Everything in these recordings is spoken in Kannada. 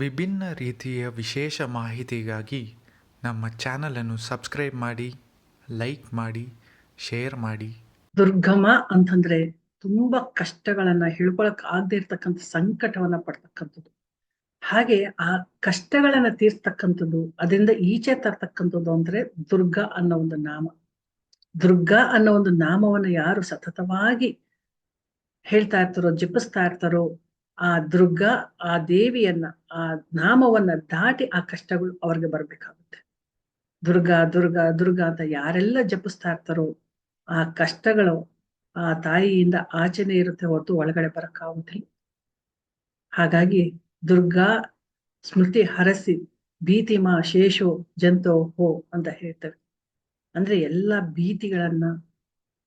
ವಿಭಿನ್ನ ರೀತಿಯ ವಿಶೇಷ ಮಾಹಿತಿಗಾಗಿ ನಮ್ಮ ಚಾನಲನ್ನು ಸಬ್ಸ್ಕ್ರೈಬ್ ಮಾಡಿ, ಲೈಕ್ ಮಾಡಿ, ಶೇರ್ ಮಾಡಿ. ದುರ್ಗಮ ಅಂತಂದ್ರೆ ತುಂಬಾ ಕಷ್ಟಗಳನ್ನ ಹೇಳ್ಕೊಳಕ್ ಆಗದೆ ಇರ್ತಕ್ಕಂಥ ಸಂಕಟವನ್ನ ಪಡ್ತಕ್ಕಂಥದ್ದು. ಹಾಗೆ ಆ ಕಷ್ಟಗಳನ್ನ ತೀರ್ಸ್ತಕ್ಕಂಥದ್ದು ಅದರಿಂದ ಈಚೆ ತರ್ತಕ್ಕಂಥದ್ದು ಅಂದ್ರೆ ದುರ್ಗ ಅನ್ನೋ ಒಂದು ನಾಮ. ದುರ್ಗ ಅನ್ನೋ ಒಂದು ನಾಮವನ್ನ ಯಾರು ಸತತವಾಗಿ ಹೇಳ್ತಾ ಇರ್ತಾರೋ, ಜಪಿಸ್ತಾ ಇರ್ತಾರೋ ಆ ದುರ್ಗ ಆ ದೇವಿಯನ್ನ, ಆ ನಾಮವನ್ನ ದಾಟಿ ಆ ಕಷ್ಟಗಳು ಅವ್ರಿಗೆ ಬರ್ಬೇಕಾಗುತ್ತೆ. ದುರ್ಗಾ ದುರ್ಗಾ ದುರ್ಗಾ ಅಂತ ಯಾರೆಲ್ಲ ಜಪಿಸ್ತಾ ಇರ್ತಾರೋ ಆ ಕಷ್ಟಗಳು ಆ ತಾಯಿಯಿಂದ ಆಚೆನೆ ಇರುತ್ತೆ ಹೊರತು ಒಳಗಡೆ ಬರಕ್ಕಾಗುತ್ತಿಲ್ಲ ಹಾಗಾಗಿ ದುರ್ಗಾ ಸ್ಮೃತಿ ಹರಸಿ, ಭೀತಿಮಾ ಶೇಷೋ ಜಂತೋ ಹೋ ಅಂತ ಹೇಳ್ತೇವೆ. ಅಂದ್ರೆ ಎಲ್ಲ ಭೀತಿಗಳನ್ನ,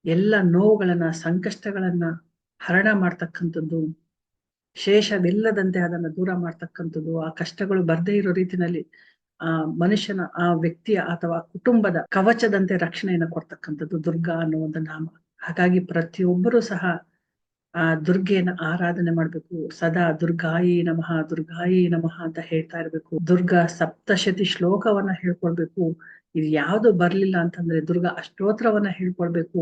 ಎಲ್ಲ ನೋವುಗಳನ್ನ, ಸಂಕಷ್ಟಗಳನ್ನ ಹರಣ ಮಾಡ್ತಕ್ಕಂಥದ್ದು ಶೇಷವಿಲ್ಲದಂತೆ ಅದನ್ನು ದೂರ ಮಾಡ್ತಕ್ಕಂಥದ್ದು, ಆ ಕಷ್ಟಗಳು ಬರ್ದೇ ಇರೋ ರೀತಿನಲ್ಲಿ ಆ ಮನುಷ್ಯನ, ಆ ವ್ಯಕ್ತಿಯ ಅಥವಾ ಕುಟುಂಬದ ಕವಚದಂತೆ ರಕ್ಷಣೆಯನ್ನು ಕೊಡ್ತಕ್ಕಂಥದ್ದು ದುರ್ಗಾ ಅನ್ನೋ ಒಂದು ನಾಮ. ಹಾಗಾಗಿ ಪ್ರತಿಯೊಬ್ಬರು ಸಹ ಆ ದುರ್ಗೆಯನ್ನ ಆರಾಧನೆ ಮಾಡ್ಬೇಕು. ಸದಾ ದುರ್ಗಾಯಿ ನಮಃ ದುರ್ಗಾಯಿ ನಮಃ ಅಂತ ಹೇಳ್ತಾ ಇರ್ಬೇಕು. ದುರ್ಗಾ ಸಪ್ತಶತಿ ಶ್ಲೋಕವನ್ನ ಹೇಳ್ಕೊಳ್ಬೇಕು. ಇದು ಯಾವುದು ಬರ್ಲಿಲ್ಲ ಅಂತಂದ್ರೆ ದುರ್ಗಾ ಅಷ್ಟೋತ್ರವನ್ನ ಹೇಳ್ಕೊಳ್ಬೇಕು.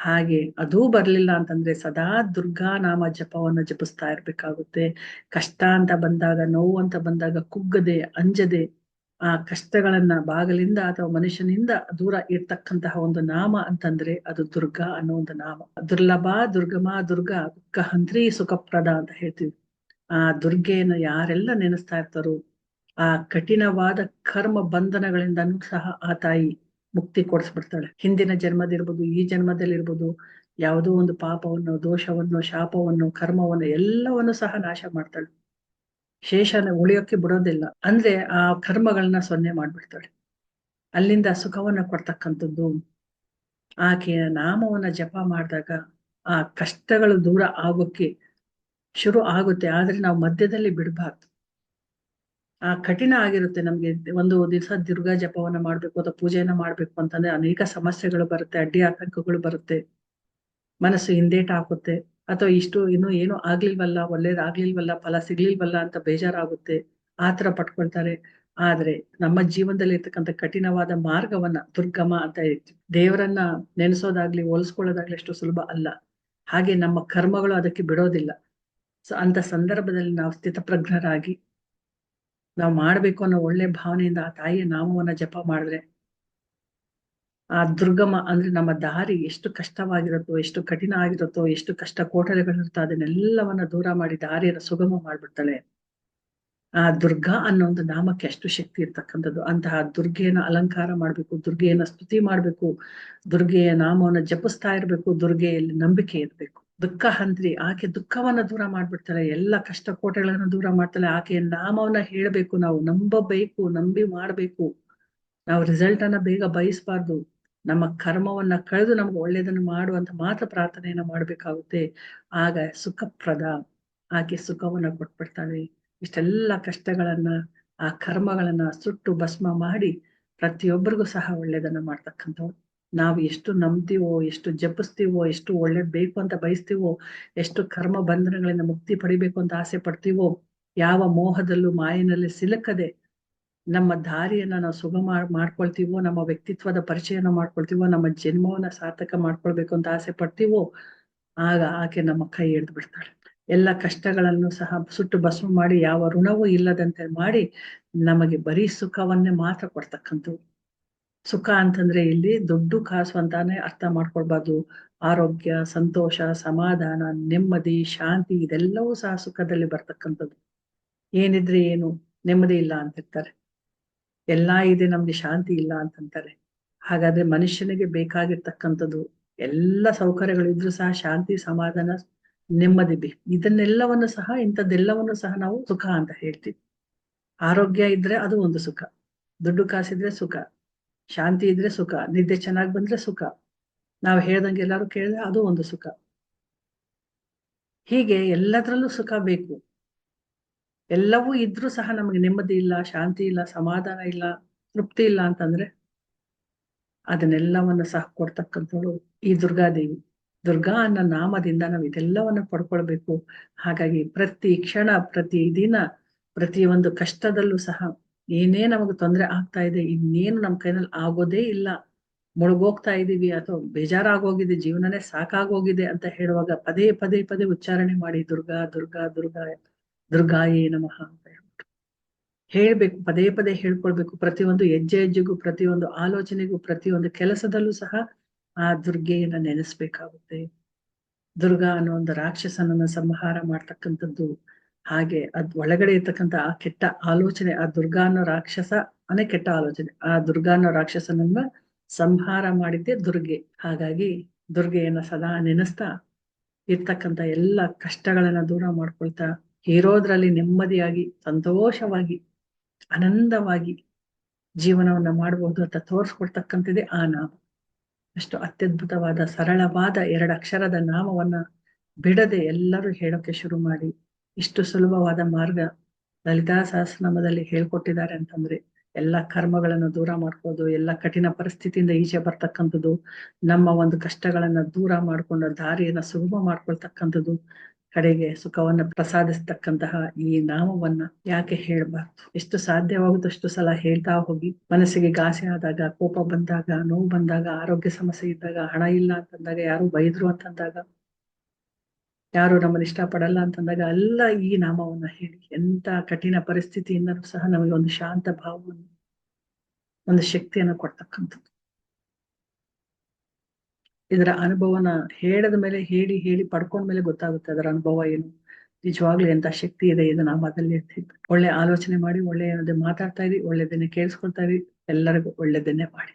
ಹಾಗೆ ಅದೂ ಬರ್ಲಿಲ್ಲ ಅಂತಂದ್ರೆ ಸದಾ ದುರ್ಗಾ ನಾಮ ಜಪವನ್ನ ಜಪಿಸ್ತಾ ಇರ್ಬೇಕಾಗುತ್ತೆ. ಕಷ್ಟ ಅಂತ ಬಂದಾಗ, ನೋವು ಅಂತ ಬಂದಾಗ ಕುಗ್ಗದೆ, ಅಂಜದೆ ಆ ಕಷ್ಟಗಳನ್ನ ಬಾಗಲಿಂದ ಅಥವಾ ಮನುಷ್ಯನಿಂದ ದೂರ ಇರ್ತಕ್ಕಂತಹ ಒಂದು ನಾಮ ಅಂತಂದ್ರೆ ಅದು ದುರ್ಗಾ ಅನ್ನೋ ಒಂದು ನಾಮ. ದುರ್ಲಭ, ದುರ್ಗಮ, ದುರ್ಗಾ ಹಂತ್ರಿ ಸುಖಪ್ರದ ಅಂತ ಹೇಳ್ತೀವಿ. ಆ ದುರ್ಗೆಯನ್ನು ಯಾರೆಲ್ಲ ನೆನೆಸ್ತಾ ಇರ್ತಾರೋ, ಆ ಕಠಿಣವಾದ ಕರ್ಮ ಬಂಧನಗಳಿಂದನೂ ಸಹ ಆ ತಾಯಿ ಮುಕ್ತಿ ಕೊಡಿಸ್ಬಿಡ್ತಾಳೆ. ಹಿಂದಿನ ಜನ್ಮದಿರ್ಬೋದು, ಈ ಜನ್ಮದಲ್ಲಿರ್ಬೋದು, ಯಾವುದೋ ಒಂದು ಪಾಪವನ್ನು, ದೋಷವನ್ನು, ಶಾಪವನ್ನು, ಕರ್ಮವನ್ನು ಎಲ್ಲವನ್ನು ಸಹ ನಾಶ ಮಾಡ್ತಾಳೆ. ಶೇಷನ ಉಳಿಯೋಕೆ ಬಿಡೋದಿಲ್ಲ. ಅಂದ್ರೆ ಆ ಕರ್ಮಗಳನ್ನ ಸೊನ್ನೆ ಮಾಡ್ಬಿಡ್ತಾಳೆ. ಅಲ್ಲಿಂದ ಸುಖವನ್ನ ಕೊಡ್ತಕ್ಕಂಥದ್ದು, ಆಕೆಯ ನಾಮವನ್ನ ಜಪ ಮಾಡಿದಾಗ ಆ ಕಷ್ಟಗಳು ದೂರ ಆಗೋಕ್ಕೆ ಶುರು ಆಗುತ್ತೆ. ಆದ್ರೆ ನಾವು ಮಧ್ಯದಲ್ಲಿ ಬಿಡಬಾರ್ದು. ಆ ಕಠಿಣ ಆಗಿರುತ್ತೆ ನಮ್ಗೆ ಒಂದು ದಿವಸ ದುರ್ಗಾ ಜಪವನ್ನ ಮಾಡ್ಬೇಕು, ಅಥವಾ ಪೂಜೆಯನ್ನ ಮಾಡ್ಬೇಕು ಅಂತಂದ್ರೆ ಅನೇಕ ಸಮಸ್ಯೆಗಳು ಬರುತ್ತೆ, ಅಡ್ಡಿ ಆತಂಕಗಳು ಬರುತ್ತೆ, ಮನಸ್ಸು ಹಿಂದೇಟ್ ಹಾಕುತ್ತೆ, ಅಥವಾ ಇಷ್ಟು ಇನ್ನು ಏನು ಆಗ್ಲಿಲ್ವಲ್ಲ, ಒಳ್ಳೇದಾಗ್ಲಿಲ್ವಲ್ಲ, ಫಲ ಸಿಗ್ಲಿಲ್ವಲ್ಲ ಅಂತ ಬೇಜಾರಾಗುತ್ತೆ ಆತರ ಪಟ್ಕೊಳ್ತಾರೆ. ಆದ್ರೆ ನಮ್ಮ ಜೀವನದಲ್ಲಿ ಇರ್ತಕ್ಕಂಥ ಕಠಿಣವಾದ ಮಾರ್ಗವನ್ನ ದುರ್ಗಮ ಅಂತ ದೇವರನ್ನ ನೆನೆಸೋದಾಗ್ಲಿ, ಹೋಲಿಸ್ಕೊಳ್ಳೋದಾಗ್ಲಿ ಅಷ್ಟು ಸುಲಭ ಅಲ್ಲ. ಹಾಗೆ ನಮ್ಮ ಕರ್ಮಗಳು ಅದಕ್ಕೆ ಬಿಡೋದಿಲ್ಲ. ಸೊ, ಅಂತ ಸಂದರ್ಭದಲ್ಲಿ ನಾವು ಸ್ಥಿತಪ್ರಜ್ಞರಾಗಿ ನಾವು ಮಾಡ್ಬೇಕು ಅನ್ನೋ ಒಳ್ಳೆ ಭಾವನೆಯಿಂದ ಆ ತಾಯಿಯ ನಾಮವನ್ನ ಜಪ ಮಾಡಿದ್ರೆ ಆ ದುರ್ಗಮ ಅಂದ್ರೆ ನಮ್ಮ ದಾರಿ ಎಷ್ಟು ಕಷ್ಟವಾಗಿರುತ್ತೋ, ಎಷ್ಟು ಕಠಿಣ ಆಗಿರುತ್ತೋ, ಎಷ್ಟು ಕಷ್ಟ ಕೋಟಲೆಗಳಿರುತ್ತೋ ಅದನ್ನೆಲ್ಲವನ್ನ ದೂರ ಮಾಡಿ ದಾರಿಯನ್ನು ಸುಗಮ ಮಾಡ್ಬಿಡ್ತಾಳೆ. ಆ ದುರ್ಗಾ ಅನ್ನೋ ಒಂದು ನಾಮಕ್ಕೆ ಅಷ್ಟು ಶಕ್ತಿ ಇರ್ತಕ್ಕಂಥದ್ದು. ಅಂತಹ ದುರ್ಗೆಯನ್ನ ಅಲಂಕಾರ ಮಾಡ್ಬೇಕು, ದುರ್ಗೆಯನ್ನ ಸ್ತುತಿ ಮಾಡ್ಬೇಕು, ದುರ್ಗೆಯ ನಾಮವನ್ನ ಜಪಿಸ್ತಾ ಇರ್ಬೇಕು, ದುರ್ಗೆಯಲ್ಲಿ ನಂಬಿಕೆ ಇರ್ಬೇಕು. ದುಃಖ ಹಂದ್ರಿ ಆಕೆ ದುಃಖವನ್ನ ದೂರ ಮಾಡ್ಬಿಡ್ತಾಳೆ, ಎಲ್ಲ ಕಷ್ಟ ಕೋಟೆಗಳನ್ನ ದೂರ ಮಾಡ್ತಾಳೆ ಆಕೆಯ ನಾಮವನ್ನ ಹೇಳ್ಬೇಕು ನಾವು, ನಂಬಬೇಕು, ನಂಬಿ ಮಾಡ್ಬೇಕು. ನಾವು ರಿಸಲ್ಟ್ ಅನ್ನ ಬೇಗ ಬಯಸ್ಬಾರ್ದು. ನಮ್ಮ ಕರ್ಮವನ್ನ ಕಳೆದು ನಮ್ಗೆ ಒಳ್ಳೇದನ್ನು ಮಾಡುವಂತ ಮಾತ್ರ ಪ್ರಾರ್ಥನೆಯನ್ನ ಮಾಡ್ಬೇಕಾಗುತ್ತೆ. ಆಗ ಸುಖಪ್ರದ ಆಕೆ ಸುಖವನ್ನ ಕೊಟ್ಬಿಡ್ತಾಳೆ. ಇಷ್ಟೆಲ್ಲ ಕಷ್ಟಗಳನ್ನ, ಆ ಕರ್ಮಗಳನ್ನ ಸುಟ್ಟು ಭಸ್ಮ ಮಾಡಿ ಪ್ರತಿಯೊಬ್ಬರಿಗೂ ಸಹ ಒಳ್ಳೇದನ್ನ ಮಾಡ್ತಕ್ಕಂಥವ್ರು ನಾವು ಎಷ್ಟು ನಂಬ್ತೀವೋ, ಎಷ್ಟು ಜಪಿಸ್ತೀವೋ, ಎಷ್ಟು ಒಳ್ಳೇದ್ ಬೇಕು ಅಂತ ಬಯಸ್ತೀವೋ, ಎಷ್ಟು ಕರ್ಮ ಬಂಧನಗಳಿಂದ ಮುಕ್ತಿ ಪಡಿಬೇಕು ಅಂತ ಆಸೆ ಪಡ್ತೀವೋ, ಯಾವ ಮೋಹದಲ್ಲೂ, ಮಾಯನಲ್ಲಿ ಸಿಲುಕದೆ ನಮ್ಮ ದಾರಿಯನ್ನ ನಾವು ಸುಗಮ ಮಾಡ್ಕೊಳ್ತೀವೋ, ನಮ್ಮ ವ್ಯಕ್ತಿತ್ವದ ಪರಿಚಯನ ಮಾಡ್ಕೊಳ್ತೀವೋ, ನಮ್ಮ ಜನ್ಮವನ್ನ ಸಾರ್ಥಕ ಮಾಡ್ಕೊಳ್ಬೇಕು ಅಂತ ಆಸೆ ಪಡ್ತೀವೋ, ಆಗ ಆಕೆ ನಮ್ಮ ಕೈ ಹಿಡಿದು ಬಿಡ್ತಾಳೆ. ಎಲ್ಲ ಕಷ್ಟಗಳನ್ನು ಸಹ ಸುಟ್ಟು ಭಸ್ಮ ಮಾಡಿ, ಯಾವ ಋಣವೂ ಇಲ್ಲದಂತೆ ಮಾಡಿ, ನಮಗೆ ಬರೀ ಸುಖವನ್ನೇ ಮಾತ್ರ ಕೊಡ್ತಕ್ಕಂಥವು ಸುಖ ಅಂತಂದ್ರೆ ಇಲ್ಲಿ ದುಡ್ಡು ಕಾಸು ಅಂತಾನೆ ಅರ್ಥ ಮಾಡ್ಕೊಳ್ಬಾರ್ದು. ಆರೋಗ್ಯ, ಸಂತೋಷ, ಸಮಾಧಾನ, ನೆಮ್ಮದಿ, ಶಾಂತಿ ಇದೆಲ್ಲವೂ ಸಹ ಸುಖದಲ್ಲಿ ಬರ್ತಕ್ಕಂಥದ್ದು. ಏನಿದ್ರೆ ಏನು? ನೆಮ್ಮದಿ ಇಲ್ಲ ಅಂತಿರ್ತಾರೆ. ಎಲ್ಲಾ ಇದೆ ನಮ್ಗೆ ಶಾಂತಿ ಇಲ್ಲ ಅಂತಂತಾರೆ. ಹಾಗಾದ್ರೆ ಮನುಷ್ಯನಿಗೆ ಬೇಕಾಗಿರ್ತಕ್ಕಂಥದ್ದು ಎಲ್ಲ ಸೌಕರ್ಯಗಳಿದ್ರು ಸಹ ಶಾಂತಿ, ಸಮಾಧಾನ, ನೆಮ್ಮದಿ ಬೇಕು. ಇದನ್ನೆಲ್ಲವನ್ನು ಸಹ ಇಂಥದ್ದೆಲ್ಲವನ್ನು ಸಹ ನಾವು ಸುಖ ಅಂತ ಹೇಳ್ತೀವಿ. ಆರೋಗ್ಯ ಇದ್ರೆ ಅದು ಒಂದು ಸುಖ. ದುಡ್ಡು ಕಾಸಿದ್ರೆ ಸುಖ. ಶಾಂತಿ ಇದ್ರೆ ಸುಖ, ನಿದ್ದೆ ಚೆನ್ನಾಗಿ ಬಂದ್ರೆ ಸುಖ. ನಾವು ಹೇಳ್ದಂಗೆ ಎಲ್ಲಾರು ಕೇಳಿದ್ರೆ ಅದು ಒಂದು ಸುಖ. ಹೀಗೆ ಎಲ್ಲದರಲ್ಲೂ ಸುಖ ಬೇಕು. ಎಲ್ಲವೂ ಇದ್ರೂ ಸಹ ನಮಗೆ ನೆಮ್ಮದಿ ಇಲ್ಲ, ಶಾಂತಿ ಇಲ್ಲ, ಸಮಾಧಾನ ಇಲ್ಲ, ತೃಪ್ತಿ ಇಲ್ಲ ಅಂತಂದ್ರೆ ಅದನ್ನೆಲ್ಲವನ್ನ ಸಹ ಕೊಡ್ತಕ್ಕಂಥವಳು ಈ ದುರ್ಗಾದೇವಿ. ದುರ್ಗಾ ಅನ್ನೋ ನಾಮದಿಂದ ನಾವು ಇದೆಲ್ಲವನ್ನ ಪಡ್ಕೊಳ್ಬೇಕು. ಹಾಗಾಗಿ ಪ್ರತಿ ಕ್ಷಣ, ಪ್ರತಿ ದಿನ, ಪ್ರತಿಯೊಂದು ಕಷ್ಟದಲ್ಲೂ ಸಹ ಏನೇ ನಮಗೆ ತೊಂದರೆ ಆಗ್ತಾ ಇದೆ, ಇನ್ನೇನು ನಮ್ಮ ಕೈನಲ್ಲಿ ಆಗೋದೇ ಇಲ್ಲ. ಮುಳುಗೋಗ್ತಾ ಇದೀವಿ ಅಥವಾ ಬೇಜಾರಾಗೋಗಿದೆ, ಜೀವನನೇ ಸಾಕಾಗೋಗಿದೆ ಅಂತ ಹೇಳುವಾಗ ಪದೇ ಪದೇ ಪದೇ ಉಚ್ಚಾರಣೆ ಮಾಡಿ, ದುರ್ಗಾ ದುರ್ಗಾ ದುರ್ಗಾ ದುರ್ಗಾಯೇ ನಮಃ ಅಂತ ಹೇಳ್ಬಿಟ್ಟು. ಹೇಳ್ಬೇಕು, ಪದೇ ಪದೇ ಹೇಳ್ಕೊಳ್ಬೇಕು. ಪ್ರತಿಯೊಂದು ಹೆಜ್ಜೆ ಹೆಜ್ಜೆಗೂ, ಪ್ರತಿಯೊಂದು ಆಲೋಚನೆಗೂ, ಪ್ರತಿಯೊಂದು ಕೆಲಸದಲ್ಲೂ ಸಹ ಆ ದುರ್ಗೆಯನ್ನ ನೆನೆಸ್ಬೇಕಾಗುತ್ತೆ. ದುರ್ಗಾ ಅನ್ನೋ ಒಂದು ರಾಕ್ಷಸನನ್ನ ಸಂಹಾರ ಮಾಡ್ತಕ್ಕಂಥದ್ದು ಹಾಗೆ ಅದ್ ಒಳಗಡೆ ಇರ್ತಕ್ಕಂಥ ಆ ಕೆಟ್ಟ ಆಲೋಚನೆ, ಆ ದುರ್ಗಾ ಅನ್ನೋ ರಾಕ್ಷಸ, ಅನೇ ಕೆಟ್ಟ ಆಲೋಚನೆ. ಆ ದುರ್ಗಾ ಅನ್ನೋ ರಾಕ್ಷಸನನ್ನ ಸಂಹಾರ ಮಾಡಿದ್ದೆ ದುರ್ಗೆ. ಹಾಗಾಗಿ ದುರ್ಗೆಯನ್ನ ಸದಾ ನೆನೆಸ್ತಾ ಇರ್ತಕ್ಕಂಥ ಎಲ್ಲ ಕಷ್ಟಗಳನ್ನ ದೂರ ಮಾಡ್ಕೊಳ್ತಾ ಇರೋದ್ರಲ್ಲಿ ನೆಮ್ಮದಿಯಾಗಿ, ಸಂತೋಷವಾಗಿ, ಆನಂದವಾಗಿ ಜೀವನವನ್ನ ಮಾಡಬಹುದು ಅಂತ ತೋರಿಸ್ಕೊಡ್ತಕ್ಕಂಥದ್ದೇ ಆ ನಾಮ. ಅಷ್ಟು ಅತ್ಯದ್ಭುತವಾದ, ಸರಳವಾದ ಎರಡು ಅಕ್ಷರದ ನಾಮವನ್ನ ಬಿಡದೆ ಎಲ್ಲರೂ ಹೇಳೋಕೆ ಶುರು ಮಾಡಿ. ಇಷ್ಟು ಸುಲಭವಾದ ಮಾರ್ಗ ಲಲಿತಾ ಸಹಸ್ರನಾಮದಲ್ಲಿ ಹೇಳ್ಕೊಟ್ಟಿದ್ದಾರೆ ಅಂತಂದ್ರೆ ಎಲ್ಲ ಕರ್ಮಗಳನ್ನು ದೂರ ಮಾಡ್ಕೋದು, ಎಲ್ಲ ಕಠಿಣ ಪರಿಸ್ಥಿತಿಯಿಂದ ಈಚೆ ಬರ್ತಕ್ಕಂಥದ್ದು, ನಮ್ಮ ಒಂದು ಕಷ್ಟಗಳನ್ನ ದೂರ ಮಾಡ್ಕೊಂಡು ದಾರಿಯನ್ನ ಸುಗಮ ಮಾಡ್ಕೊಳ್ತಕ್ಕಂಥದ್ದು ಕಡೆಗೆ ಸುಖವನ್ನ ಪ್ರಸಾದಿಸ್ತಕ್ಕಂತಹ ಈ ನಾಮವನ್ನ ಯಾಕೆ ಹೇಳ್ಬಾರ್ದು? ಎಷ್ಟು ಸಾಧ್ಯವಾಗುತ್ತಷ್ಟು ಸಲ ಹೇಳ್ತಾ ಹೋಗಿ ಮನಸ್ಸಿಗೆ ಗಾಸೆ ಆದಾಗ, ಕೋಪ ಬಂದಾಗ, ನೋವು ಬಂದಾಗ, ಆರೋಗ್ಯ ಸಮಸ್ಯೆ ಇದ್ದಾಗ, ಹಣ ಇಲ್ಲ ಅಂತಂದಾಗ, ಯಾರು ಬೈದ್ರು ಅಂತಂದಾಗ ಯಾರು ನಮ್ಮನ್ನ ಇಷ್ಟಪಡಲ್ಲ ಅಂತಂದಾಗ ಅಲ್ಲ ಈ ನಾಮವನ್ನ ಹೇಳಿ. ಎಂತ ಕಠಿಣ ಪರಿಸ್ಥಿತಿಯಿಂದಲೂ ಸಹ ನಮಗೆ ಒಂದು ಶಾಂತ ಭಾವವನ್ನು, ಒಂದು ಶಕ್ತಿಯನ್ನು ಕೊಡ್ತಕ್ಕಂಥದ್ದು. ಇದರ ಅನುಭವನ ಹೇಳದ ಮೇಲೆ ಹೇಳಿ ಹೇಳಿ ಪಡ್ಕೊಂಡ ಮೇಲೆ ಗೊತ್ತಾಗುತ್ತೆ ಅದರ ಅನುಭವ ಏನು. ನಿಜವಾಗ್ಲೂ ಎಂತ ಶಕ್ತಿ ಇದೆ ಇದು ನಾಮದಲ್ಲಿ ಒಳ್ಳೆ ಆಲೋಚನೆ ಮಾಡಿ, ಒಳ್ಳೆ ಮಾತಾಡ್ತಾ ಇರಿ, ಒಳ್ಳೆದನ್ನೇ ಕೇಳಿಸ್ಕೊಳ್ತಾ ಇರಿ. ಎಲ್ಲರಿಗೂ ಒಳ್ಳೆದನ್ನೇ ಮಾಡಿ.